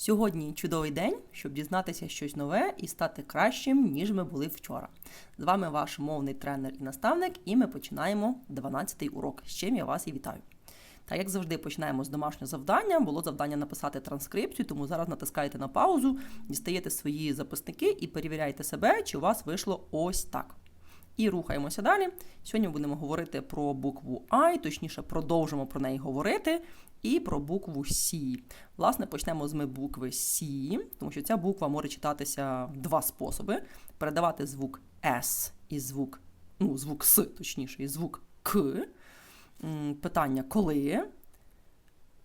Сьогодні чудовий день, щоб дізнатися щось нове і стати кращим, ніж ми були вчора. З вами ваш мовний тренер і наставник, і ми починаємо 12-й урок, з чим я вас і вітаю. Та як завжди, починаємо з домашнього завдання. Було завдання написати транскрипцію, тому зараз натискаєте на паузу, дістаєте свої записники і перевіряєте себе, чи у вас вийшло ось так. І рухаємося далі. Сьогодні будемо говорити про букву I, точніше, продовжимо про неї говорити, і про букву С. Власне, почнемо з ми букви С, тому що ця буква може читатися в два способи: передавати звук С і звук, ну, звук С, точніше, і звук К. Питання коли?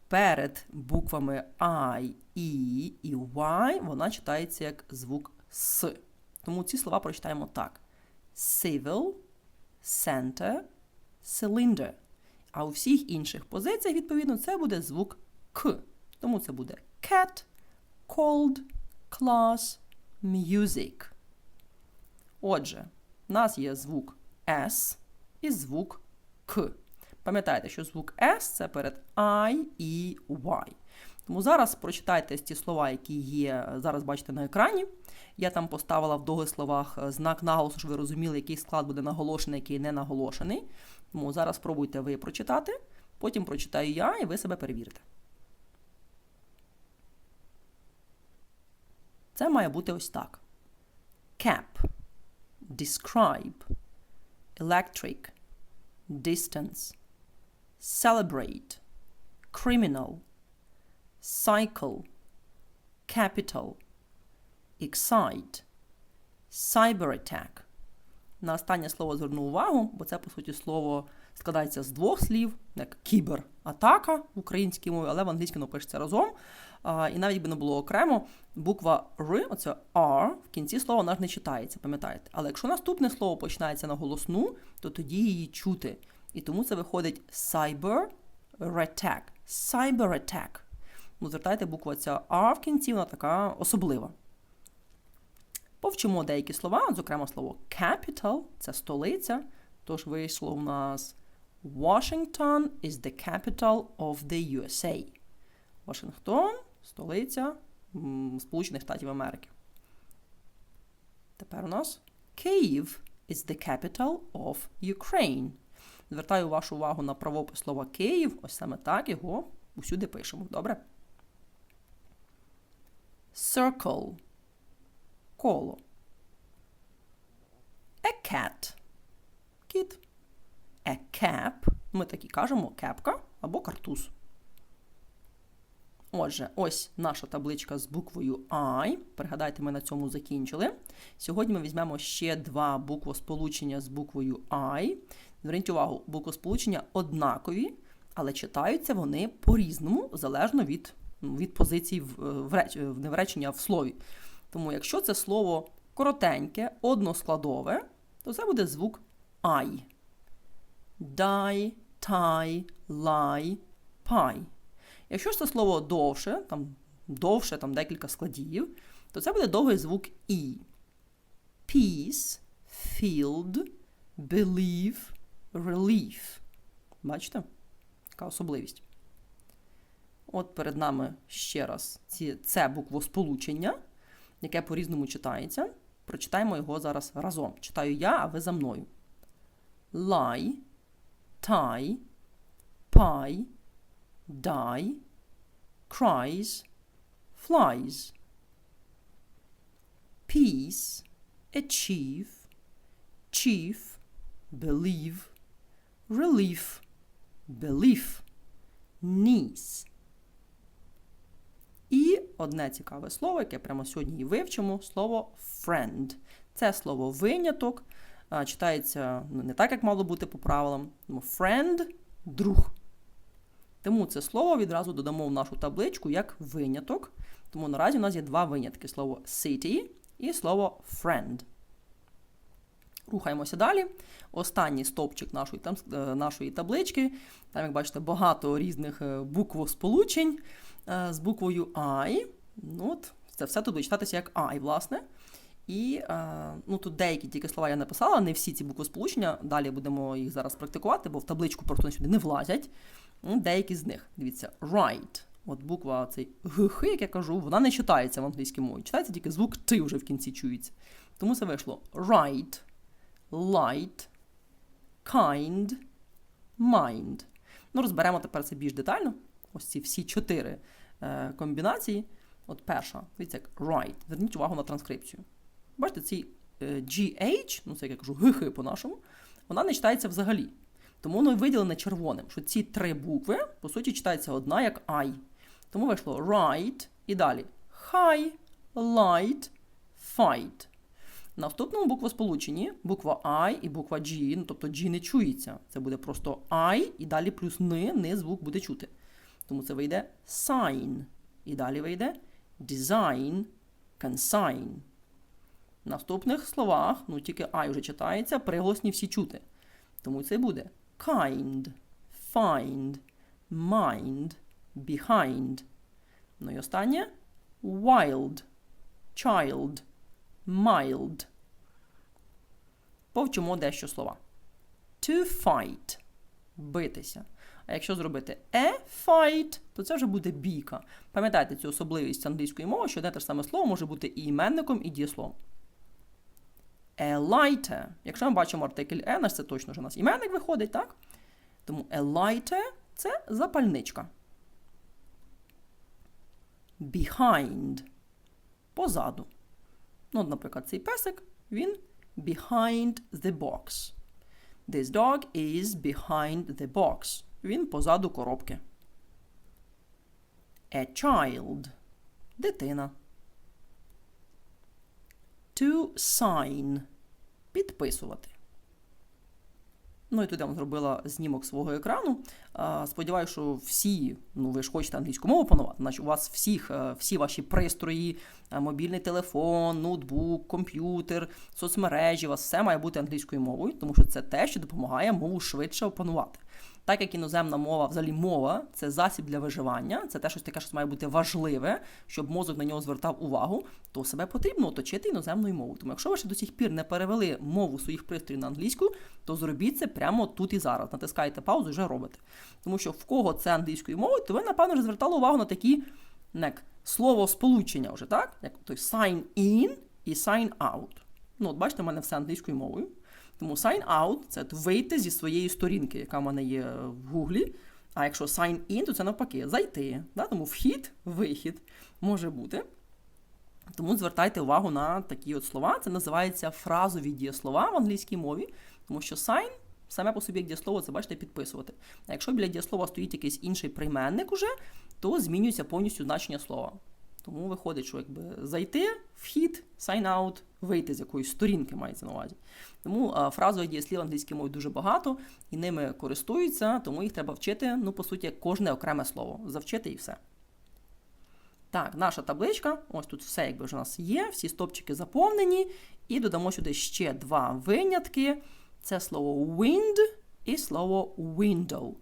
Перед буквами I, E і Y вона читається як звук С. Тому ці слова прочитаємо так: civil, center, cylinder. А у всіх інших позиціях, відповідно, це буде звук К. Тому це буде cat, cold, class, music. Отже, в нас є звук S і звук К. Пам'ятайте, що звук S це перед I і Y. Тому зараз прочитайте ті слова, які є, зараз бачите на екрані. Я там поставила в довгих словах е, знак наголосу, щоб ви розуміли, який склад буде наголошений, який не наголошений. Тому зараз спробуйте ви прочитати, потім прочитаю я, і ви себе перевірите. Це має бути ось так: cap, describe, electric, distance, celebrate, criminal, cycle, capital, excite, cyber attack. На останнє слово зверну увагу, бо це, по суті, слово складається з двох слів, як кібератака в українській мові, але в англійській воно пишеться разом. А, і навіть би не було окремо, буква Р, оце R, в кінці слова вона ж не читається, пам'ятаєте. Але якщо наступне слово починається на голосну, то тоді її чути. І тому це виходить cyber attack. Cyber attack. Ну, звертайте буква ця R в кінці, вона така особлива. Повчимо деякі слова, зокрема слово capital це столиця. Тож вийшло у нас Washington is the capital of the USA. Вашингтон столиця Сполучених Штатів Америки. Тепер у нас Kyiv is the capital of Ukraine. Звертаю вашу увагу на правопис слова Київ. Ось саме так його усюди пишемо. Добре? Circle коло. A cat. Кіт. A cap. Ми так і кажемо кепка або картуз. Отже, ось наша табличка з буквою I. Пригадайте, ми на цьому закінчили. Сьогодні ми візьмемо ще два буквосполучення з буквою I. Зверніть увагу, буквосполучення однакові, але читаються вони по-різному, залежно від, від позицій в, в, реч, не в реченні, а в слові. Тому, якщо це слово коротеньке, односкладове, то це буде звук I. Die, tie, lie, pie. Якщо ж це слово довше, там довше там декілька складів, то це буде довгий звук І. Peace, field, believe, relief. Бачите? Така особливість. От перед нами ще раз ці, це буквосполучення яке по-різному читається. Прочитаємо його зараз разом. Читаю я, а ви за мною. Lie, tie, pie, die, cries, flies. Peace, achieve, chief, believe, relief, belief, niece. І одне цікаве слово, яке прямо сьогодні і вивчимо, слово friend. Це слово виняток. Читається ну, не так, як мало бути по правилам. Тому friend друг. Тому це слово відразу додамо в нашу табличку як виняток. Тому наразі у нас є два винятки: слово city і слово friend. Рухаємося далі. Останній стовпчик нашої там, е, нашої таблички. Там, як бачите, багато різних е, буквосполучень е, з буквою I. Ну, от, Це все тут буде читатися як I, власне. І ну, тут деякі тільки слова я написала, не всі ці буквосполучення. Далі будемо їх зараз практикувати, бо в табличку просто сюди не влазять. Ну, Деякі з них. Дивіться, right. От буква цей гх, як я кажу, вона не читається в англійській мові. Читається тільки звук ти вже в кінці чується. Тому це вийшло right, light, kind, mind. Ну, розберемо тепер це більш детально. Ось ці всі чотири е, комбінації. От перша, дивіться, як right. Зверніть увагу на транскрипцію. Бачите, е, GH, ну це як я кажу, гх по-нашому, вона не читається взагалі. Тому воно виділене червоним, що ці три букви, по суті, читається одна як I. Тому вийшло right і далі high, light, fight. В наступному буквосполученні буква I і буква G, ну тобто G не чується. Це буде просто I і далі плюс ни, ни звук буде чути. Тому це вийде sign. І далі вийде design, consign. В наступних словах, ну тільки I вже читається, приголосні всі чути. Тому це буде kind, find, mind, behind. Ну і останнє wild, child, mild. Повчимо дещо слова. To fight битися. А якщо зробити a fight, то це вже буде бійка. Пам'ятайте цю особливість англійської мови, що одне те ж саме слово може бути і іменником, і дієсловом. A lighter. Якщо ми бачимо артикль e, наш це точно вже у нас іменник виходить, так? Тому a lighter – це запальничка. Behind. Позаду. Ну, наприклад, цей песик, він behind the box. This dog is behind the box. Він позаду коробки. A child. Дитина. To sign. Підписувати. Ну і туди я зробила знімок свого екрану. Сподіваюся, що всі, ну ви ж хочете англійську мову панувати, значить у вас всіх, е, всі ваші пристрої, е, мобільний телефон, ноутбук, комп'ютер, соцмережі, у вас все має бути англійською мовою, тому що це те, що допомагає мову швидше опанувати. Так як іноземна мова, взагалі мова це засіб для виживання, це те щось таке, що має бути важливе, щоб мозок на нього звертав увагу, то себе потрібно оточити іноземною мовою. Тому якщо ви ще до сих пір не перевели мову своїх пристроїв на англійську, то зробіть це прямо тут і зараз. Натискаєте паузу вже робите. Тому що в кого це англійською мовою, то ви, напевно, вже звертали увагу на такі як, слово сполучення вже, так? Як той sign in і sign out. Ну, от бачите, в мене все англійською мовою. Тому sign out це вийти зі своєї сторінки, яка в мене є в Гуглі. А якщо sign in, то це навпаки зайти. Да? Тому вхід, вихід може бути. Тому звертайте увагу на такі от слова. Це називається фразові дієслова в англійській мові, тому що sign саме по собі як дієслово, це бачите, підписувати. А якщо біля дієслова стоїть якийсь інший прийменник уже, то змінюється повністю значення слова. Тому виходить, що якби зайти, вхід, sign out, вийти з якоїсь сторінки мається на увазі. Тому а, фразових дієслів англійської мови дуже багато, і ними користуються, тому їх треба вчити, ну, по суті, кожне окреме слово. Завчити і все. Так, наша табличка, ось тут все якби вже у нас є, всі стопчики заповнені. І додамо сюди ще два винятки. Це слово wind і слово window.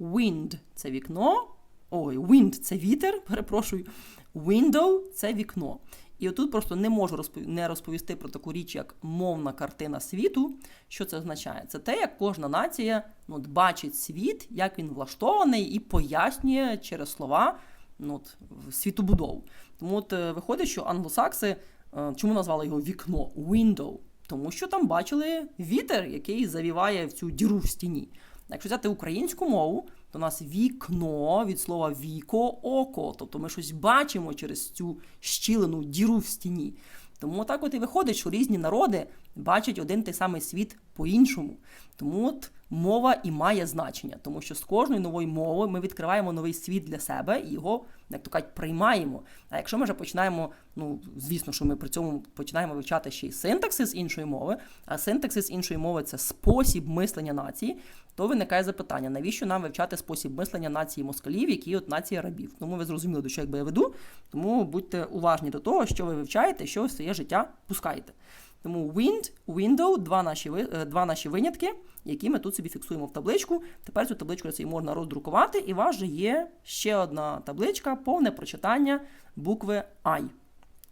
Wind це вікно. Ой, wind це вітер, перепрошую. Window це вікно. І отут просто не можу не розповісти про таку річ, як мовна картина світу. Що це означає? Це те, як кожна нація ну, от, бачить світ, як він влаштований, і пояснює через слова ну, от, світобудову. Тому от е, виходить, що англосакси е, чому назвали його вікно? Window. Тому що там бачили вітер, який завіває в цю діру в стіні. Якщо взяти українську мову, то у нас вікно від слова віко око. Тобто ми щось бачимо через цю щілену діру в стіні. Тому так от і виходить, що різні народи бачать один той самий світ по-іншому. Тому от мова і має значення, тому що з кожною новою мовою ми відкриваємо новий світ для себе і його, як то кажуть, приймаємо. А якщо ми вже починаємо, ну звісно, що ми при цьому починаємо вивчати ще й синтаксис іншої мови, а синтаксис іншої мови це спосіб мислення нації, то виникає запитання, навіщо нам вивчати спосіб мислення нації москалів, які от нації рабів. Тому ви зрозуміли, до чого якби я веду. Тому будьте уважні до того, що ви вивчаєте, що ви своє життя пускаєте. Тому wind, window, два наші е, два наші винятки, які ми тут собі фіксуємо в табличку. Тепер цю табличку можна роздрукувати, і у вас же є ще одна табличка, повне прочитання букви I.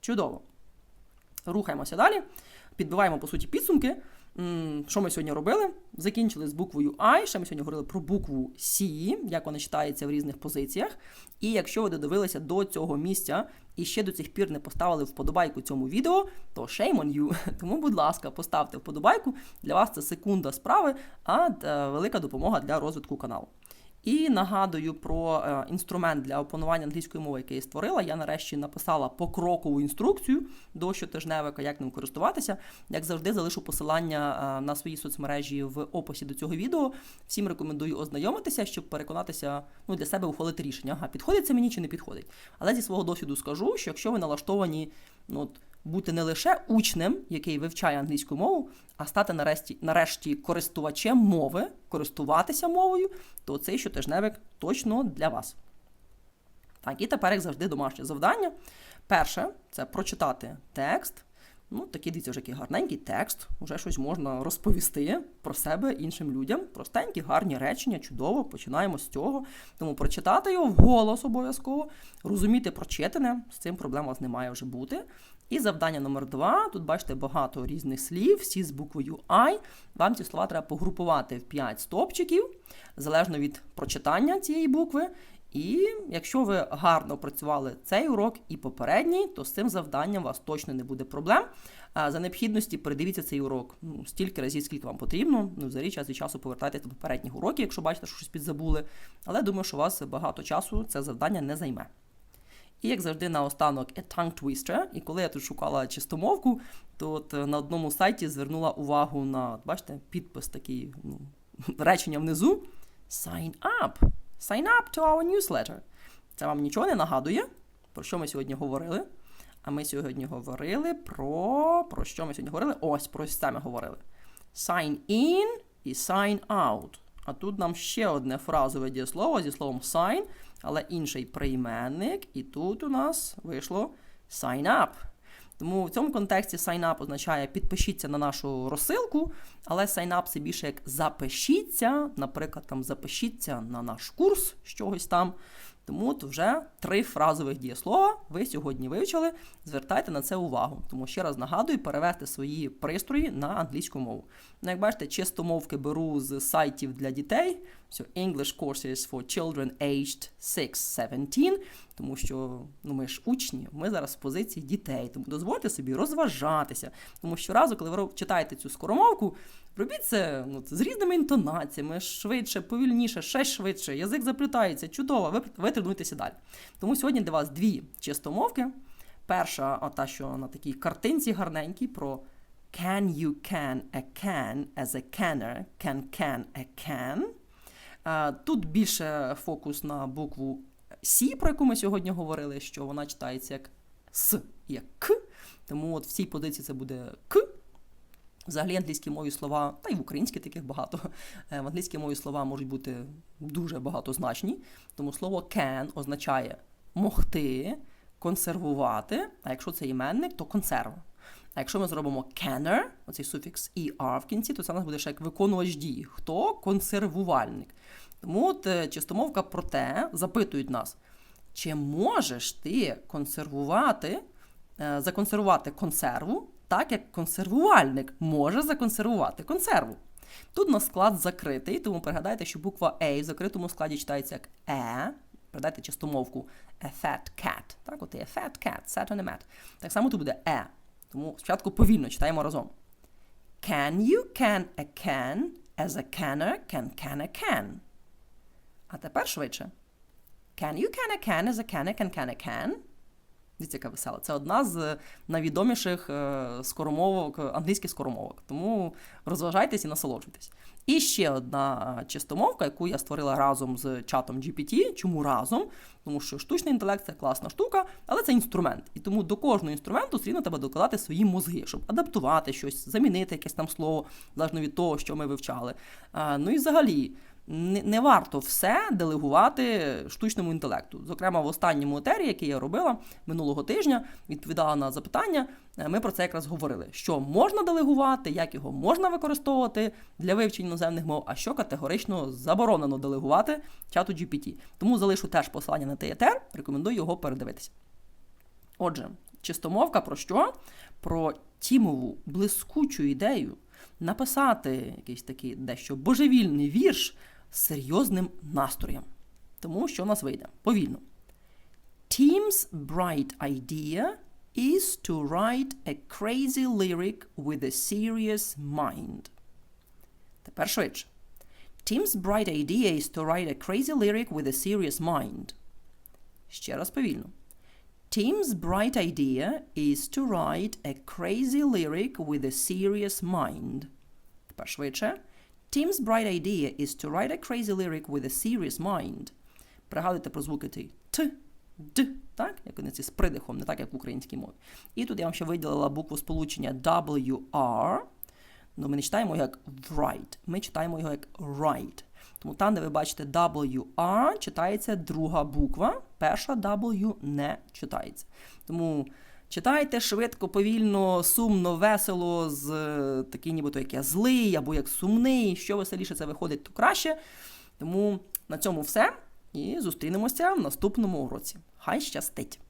Чудово. Рухаємося далі. Підбиваємо, по суті, підсумки. Що ми сьогодні робили? Закінчили з буквою I, ще ми сьогодні говорили про букву C, як вона читається в різних позиціях. І якщо ви додивилися до цього місця і ще до цих пір не поставили вподобайку цьому відео, то shame on you. Тому, будь ласка, поставте вподобайку. Для вас це секунда справи, а е, велика допомога для розвитку каналу. І нагадую про е, інструмент для опанування англійської мови, який я створила. Я нарешті написала покрокову інструкцію до щотижневика, як ним користуватися. Як завжди, залишу посилання е, на свої соцмережі в описі до цього відео. Всім рекомендую ознайомитися, щоб переконатися, ну для себе ухвалити рішення. Ага, підходить це мені чи не підходить. Але зі свого досвіду скажу, що якщо ви налаштовані, ну от бути не лише учнем, який вивчає англійську мову, а стати нарешті, нарешті користувачем мови, користуватися мовою, то цей щотижневик точно для вас. Так, і тепер, як завжди, домашнє завдання. Перше це прочитати текст. Ну, такий дивіться, вже який гарненький текст, вже щось можна розповісти про себе іншим людям. Простенькі, гарні речення, чудово, починаємо з цього. Тому прочитати його вголос обов'язково, розуміти прочитане, з цим проблем у вас не має вже бути. І завдання номер два. Тут бачите багато різних слів, всі з буквою I. Вам ці слова треба погрупувати в 5 стопчиків, залежно від прочитання цієї букви. І якщо ви гарно працювали цей урок і попередній, то з цим завданням у вас точно не буде проблем. За необхідності передивіться цей урок ну, стільки разів, скільки вам потрібно. Ну, взагалі час від часу повертайтеся до попередніх уроків, якщо бачите, що щось підзабули. Але думаю, що у вас багато часу це завдання не займе. І як завжди, наостанок a tongue twister. І коли я тут шукала чистомовку, то от на одному сайті звернула увагу на, бачите, підпис такий ну, речення внизу. Sign up. Sign up to our newsletter. Це вам нічого не нагадує, про що ми сьогодні говорили. А ми сьогодні говорили про. Про що ми сьогодні говорили? Ось, про це говорили. Sign in і sign out. А тут нам ще одне фразове дієслово зі словом sign, але інший прийменник. І тут у нас вийшло sign up. Тому в цьому контексті sign up означає підпишіться на нашу розсилку, але sign up це більше як запишіться, наприклад, там запишіться на наш курс з чогось там. Тому от вже три фразових дієслова ви сьогодні вивчили. Звертайте на це увагу. Тому ще раз нагадую, перевести свої пристрої на англійську мову. Ну, як бачите, чисто мовки беру з сайтів для дітей. So English courses for children aged 6-17, тому що ну, ми ж учні, ми зараз в позиції дітей, тому дозвольте собі розважатися. Тому що разу, коли ви читаєте цю скоромовку, робіть це ну, з різними інтонаціями, швидше, повільніше, ще швидше, язик заплітається, чудово, ви, ви тренуйтеся далі. Тому сьогодні для вас дві чистомовки. Перша, та, що на такій картинці гарненькій, про can you can a can as a canner, can can a can. Тут більше фокус на букву С, про яку ми сьогодні говорили, що вона читається як С, як К. Тому от в цій позиції це буде К. Взагалі англійській мові слова, та й в українській таких багато. Е, в англійській мові слова можуть бути дуже багатозначні. Тому слово can означає могти, консервувати. А якщо це іменник, то консерва. А якщо ми зробимо canner, оцей суфікс er в кінці, то це у нас буде ще як виконувач дії. Хто консервувальник? Тому от е, чистомовка про те, запитують нас, чи можеш ти консервувати, е, законсервувати консерву, так як консервувальник може законсервувати консерву. Тут на склад закритий, тому пригадайте, що буква A в закритому складі читається як E. Пригадайте чистомовку a fat cat. Так, от є fat cat, sat on a mat. Так само тут буде E. Тому спочатку повільно читаємо разом. Can you can a can as a canner can can a can? А тепер швидше. Can you can a can as a canner can can a can? Дивіться, яка весела. Це одна з найвідоміших скоромовок, англійських скоромовок. Тому розважайтесь і насолоджуйтесь. І ще одна чистомовка, яку я створила разом з чатом GPT. Чому разом? Тому що штучний інтелект це класна штука, але це інструмент. І тому до кожного інструменту стрімно треба докладати свої мозги, щоб адаптувати щось, замінити якесь там слово, залежно від того, що ми вивчали. Ну і взагалі не, варто все делегувати штучному інтелекту. Зокрема, в останньому етері, який я робила минулого тижня, відповідала на запитання. е, Ми про це якраз говорили: що можна делегувати, як його можна використовувати для вивчення іноземних мов, а що категорично заборонено делегувати чату GPT. Тому залишу теж посилання на той етер, рекомендую його передивитися. Отже, чистомовка про що? Про тімову блискучу ідею написати якийсь такий дещо божевільний вірш з серйозним настроєм. Тому що в нас вийде повільно. Tim's bright idea is to write a crazy lyric with a serious mind. Тепер швидше. Tim's bright idea is to write a crazy lyric with a serious mind. Ще раз повільно. Tim's bright idea is to write a crazy lyric with a serious mind. Тепер швидше. Tim's bright idea is to write a crazy lyric with a serious mind. Пригадуйте про звуки ті Т, Д, так? Як вони ці з придихом, не так, як в українській мові. І тут я вам ще виділила букву сполучення WR. Ну, ми не читаємо його як write, ми читаємо його як write. Тому там, де ви бачите WR, читається друга буква, перша W не читається. Тому читайте швидко, повільно, сумно, весело, з е, такий, нібито як я злий або як сумний. Що веселіше це виходить, то краще. Тому на цьому все. І зустрінемося в наступному уроці. Хай щастить!